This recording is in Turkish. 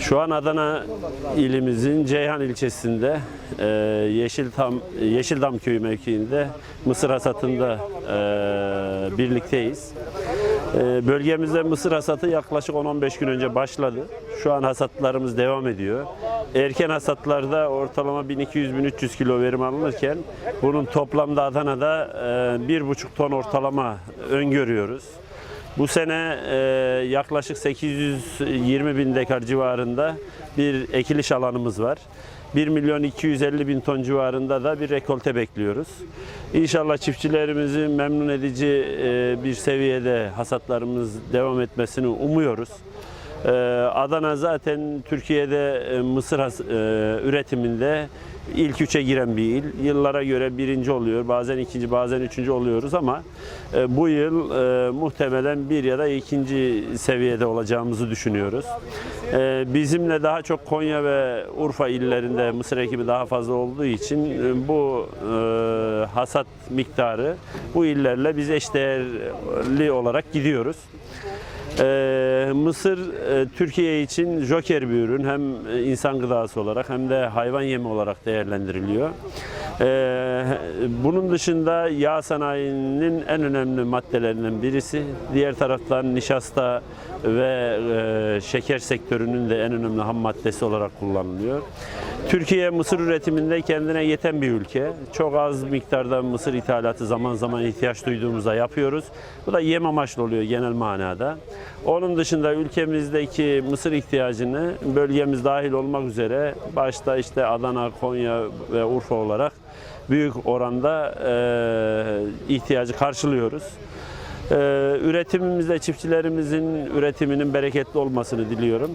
Şu an Adana ilimizin Ceyhan ilçesinde e, Yeşildam, Yeşildam köyü mevkiinde mısır hasatında e, birlikteyiz. E, bölgemizde mısır hasatı yaklaşık 10-15 gün önce başladı. Şu an hasatlarımız devam ediyor. Erken hasatlarda ortalama 1200-1300 kilo verim alınırken bunun toplamda Adana'da e, 1,5 ton ortalama öngörüyoruz. Bu sene e, yaklaşık 820 bin dekar civarında bir ekiliş alanımız var. 1 milyon 250 bin ton civarında da bir rekolte bekliyoruz. İnşallah çiftçilerimizi memnun edici e, bir seviyede hasatlarımız devam etmesini umuyoruz. Ee, Adana zaten Türkiye'de e, mısır e, üretiminde ilk üçe giren bir il. Yıllara göre birinci oluyor, bazen ikinci, bazen üçüncü oluyoruz ama e, bu yıl muhtemelen bir ya da ikinci seviyede olacağımızı düşünüyoruz. Bizimle daha çok Konya ve Urfa illerinde mısır ekimi daha fazla olduğu için bu hasat miktarı bu illerle biz eşdeğerli olarak gidiyoruz. Ee, mısır e, Türkiye için joker bir ürün. Hem e, insan gıdası olarak hem de hayvan yemi olarak değerlendiriliyor. Ee, bunun dışında yağ sanayinin en önemli maddelerinden birisi. Diğer taraftan nişasta ve e, şeker sektörünün de en önemli ham maddesi olarak kullanılıyor. Türkiye mısır üretiminde kendine yeten bir ülke. Çok az miktarda mısır ithalatı zaman zaman ihtiyaç duyduğumuzda yapıyoruz. Bu da yem amaçlı oluyor genel manada. Onun dışında ülkemizdeki mısır ihtiyacını bölgemiz dahil olmak üzere başta işte Adana, Konya ve Urfa olarak büyük oranda e, ihtiyacı karşılıyoruz. Ee, üretimimizde çiftçilerimizin üretiminin bereketli olmasını diliyorum.